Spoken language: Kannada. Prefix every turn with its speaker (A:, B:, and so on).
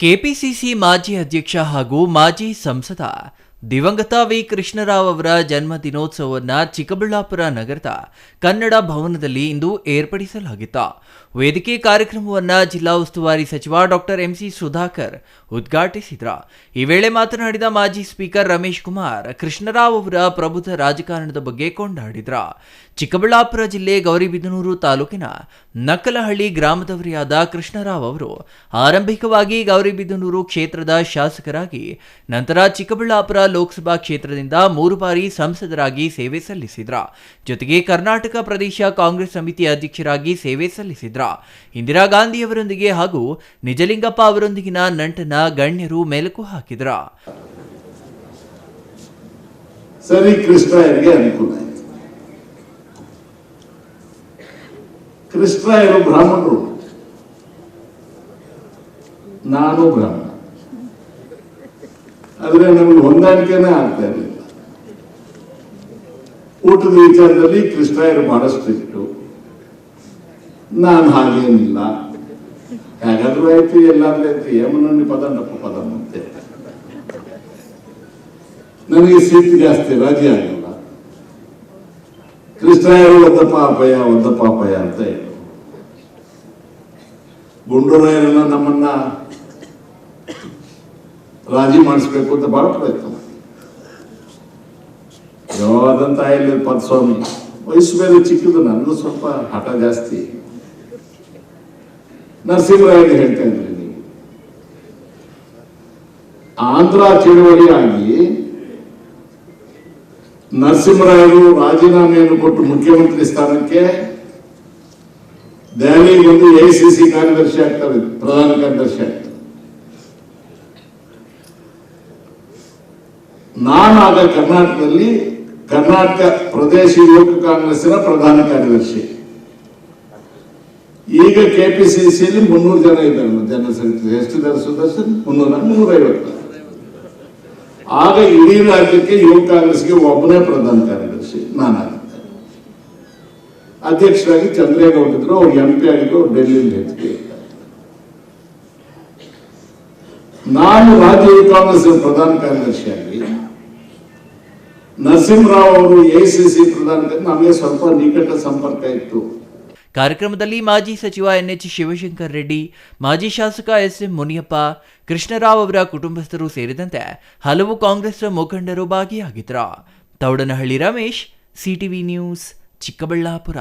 A: ಕೆಪಿಸಿಸಿ ಮಾಜಿ ಅಧ್ಯಕ್ಷ ಹಾಗೂ ಮಾಜಿ ಸಂಸದ ದಿವಂಗತ ವಿ ಕೃಷ್ಣರಾವ್ ಅವರ ಜನ್ಮ ದಿನೋತ್ಸವವನ್ನು ಚಿಕ್ಕಬಳ್ಳಾಪುರ ನಗರದ ಕನ್ನಡ ಭವನದಲ್ಲಿ ಇಂದು ಏರ್ಪಡಿಸಲಾಗಿತ್ತು. ವೇದಿಕೆ ಕಾರ್ಯಕ್ರಮವನ್ನ ಜಿಲ್ಲಾ ಉಸ್ತುವಾರಿ ಸಚಿವ ಡಾಕ್ಟರ್ ಎಂಸಿ ಸುಧಾಕರ್ ಉದ್ಘಾಟಿಸಿದ್ರ. ಈ ವೇಳೆ ಮಾತನಾಡಿದ ಮಾಜಿ ಸ್ಪೀಕರ್ ರಮೇಶ್ ಕುಮಾರ್, ಕೃಷ್ಣರಾವ್ ಅವರ ಪ್ರಬುದ್ಧ ರಾಜಕಾರಣದ ಬಗ್ಗೆ ಕೊಂಡಾಡಿದ್ರ. ಚಿಕ್ಕಬಳ್ಳಾಪುರ ಜಿಲ್ಲೆ ಗೌರಿಬಿದನೂರು ತಾಲೂಕಿನ ನಕ್ಕಲಹಳ್ಳಿ ಗ್ರಾಮದವರಿಯಾದ ಕೃಷ್ಣರಾವ್ ಅವರು ಆರಂಭಿಕವಾಗಿ ಗೌರಿಬಿದನೂರು ಕ್ಷೇತ್ರದ ಶಾಸಕರಾಗಿ, ನಂತರ ಚಿಕ್ಕಬಳ್ಳಾಪುರ ಲೋಕಸಭಾ ಕ್ಷೇತ್ರದಿಂದ ಮೂರು ಬಾರಿ ಸಂಸದರಾಗಿ ಸೇವೆ ಸಲ್ಲಿಸಿದ್ರ. ಜೊತೆಗೆ ಕರ್ನಾಟಕ ಪ್ರದೇಶ ಕಾಂಗ್ರೆಸ್ ಸಮಿತಿ ಅಧ್ಯಕ್ಷರಾಗಿ ಸೇವೆ ಸಲ್ಲಿಸಿದ್ರ. ಇಂದಿರಾ ಗಾಂಧಿಯವರೊಂದಿಗೆ ಹಾಗೂ ನಿಜಲಿಂಗಪ್ಪ ಅವರೊಂದಿಗಿನ ನಂಟನ ಗಣ್ಯರು ಮೆಲುಕು ಹಾಕಿದ್ರ.
B: ಸರಿ ಕೃಷ್ಣಯ್ಯರಿಗೆ ಅನುಕೂಲ ಕೃಷ್ಣಯ್ಯರು ಬ್ರಾಹ್ಮಣರು. ನಾನು ಬ್ರಾಹ್ಮಣ. ಆದ್ರೆ ನಮ್ಗೆ ಹೊಂದಾಣಿಕೆನೇ ಆಗ್ತಾ ಇರಲಿಲ್ಲ ಊಟದ ವಿಚಾರದಲ್ಲಿ ಕೃಷ್ಣಯ್ಯರು ಬಹಳಷ್ಟು ಇಟ್ಟು ನಾನು ಹಾಗೇನಿಲ್ಲ. ಹೇಗಾದ್ರೂ ಆಯ್ತು, ಎಲ್ಲಾದ್ರೂ ಆಯ್ತು. ಪದ, ನಪ್ಪ ಪದ ಮತ್ತೆ. ನನಗೆ ಸೀಟ್ ಜಾಸ್ತಿ, ರಾಜಿ ಆಗಲ್ಲ. ಕೃಷ್ಣಯ್ಯರು ಒಂದಪ್ಪ ಅಪಯ ಒಂದಪ್ಪ ಅಪಯ ಅಂತ ಹೇಳು. ಗುಂಡೂರಾಯರನ್ನ ನಮ್ಮನ್ನ ರಾಜಿ ಮಾಡಿಸ್ಬೇಕು ಅಂತ ಬಹಳ ಪ್ರಯತ್ನ ಮಾಡಿ ಯಾವಾದಂತ ಇಲ್ಲಿ ಪದ್ಸ್ವಾಮಿ ವಯಸ್ಸು ಬೇರೆ ಚಿಕ್ಕದು ನನಗೂ ಸ್ವಲ್ಪ ಹಠ ಜಾಸ್ತಿ ನರಸಿಂಹರಾಯಗೆ ಹೇಳ್ತಾ ಇದ್ರಿ ನೀವು ಆಂಧ್ರ ಚಳುವಳಿ ಆಗಿ ನರಸಿಂಹರಾಯರು ರಾಜೀನಾಮೆಯನ್ನು ಕೊಟ್ಟು ಮುಖ್ಯಮಂತ್ರಿ ಸ್ಥಾನಕ್ಕೆ ದೆಹಲಿಗೆ ಬಂದು ಎಐಸಿಸಿ ಕಾರ್ಯದರ್ಶಿ ಆಗ್ತಾರೆ ಪ್ರಧಾನ ಕಾರ್ಯದರ್ಶಿ ಆಗ್ತಾರೆ ನಾನಾಗ ಕರ್ನಾಟಕದಲ್ಲಿ ಕರ್ನಾಟಕ ಪ್ರದೇಶ ಯುವಕ ಕಾಂಗ್ರೆಸ್ಸಿನ ಪ್ರಧಾನ ಕಾರ್ಯದರ್ಶಿ. ಈಗ ಕೆ ಪಿ ಸಿ ಸಿಯಲ್ಲಿ ಮುನ್ನೂರು ಜನ ಇದ್ದಾರೆ ಜನಸಂಖ್ಯೆ. ಜನ ಸುದರ್ಶನ್? ಮುನ್ನೂರ, ಮುನ್ನೂರೈವತ್ತು. ಆಗ ಇಡೀ ರಾಜ್ಯಕ್ಕೆ ಯುವ ಕಾಂಗ್ರೆಸ್ಗೆ ಒಬ್ಬನೇ ಪ್ರಧಾನ ಕಾರ್ಯದರ್ಶಿ ನಾನಾಗಿದ್ದೆ ಅಧ್ಯಕ್ಷರಾಗಿ ಚಂದ್ರೇಗೌಡಿದ್ರು ಅವ್ರು ಎಂ ಪಿ ಆಗಿದ್ರು, ಅವ್ರು ಡೆಲ್ಲಿಯಲ್ಲಿ ಹೆಚ್ಚಿಗೆ ನಾನು ರಾಜ್ಯ ಯುವ ಕಾಂಗ್ರೆಸ್ ಪ್ರಧಾನ ಕಾರ್ಯದರ್ಶಿಯಾಗಿ ನರಸಿಂಹರಾವ್ ಅವರು ಎಸಿಸಿ ಪ್ರಧಾನ ನಮಗೆ ಸ್ವಲ್ಪ ನಿಕಟ ಸಂಪರ್ಕ ಇತ್ತು.
A: ಕಾರ್ಯಕ್ರಮದಲ್ಲಿ ಮಾಜಿ ಸಚಿವ ಎನ್ಎಚ್ ಶಿವಶಂಕರ್ ರೆಡ್ಡಿ, ಮಾಜಿ ಶಾಸಕ ಎಸ್ ಎಂ ಮುನಿಯಪ್ಪ, ಕೃಷ್ಣರಾವ್ ಅವರ ಕುಟುಂಬಸ್ಥರು ಸೇರಿದಂತೆ ಹಲವು ಕಾಂಗ್ರೆಸ್ ಮುಖಂಡರು ಭಾಗಿಯಾಗಿದ್ದರು. Taudanahalli Ramesh CTV news, Chikkaballapur.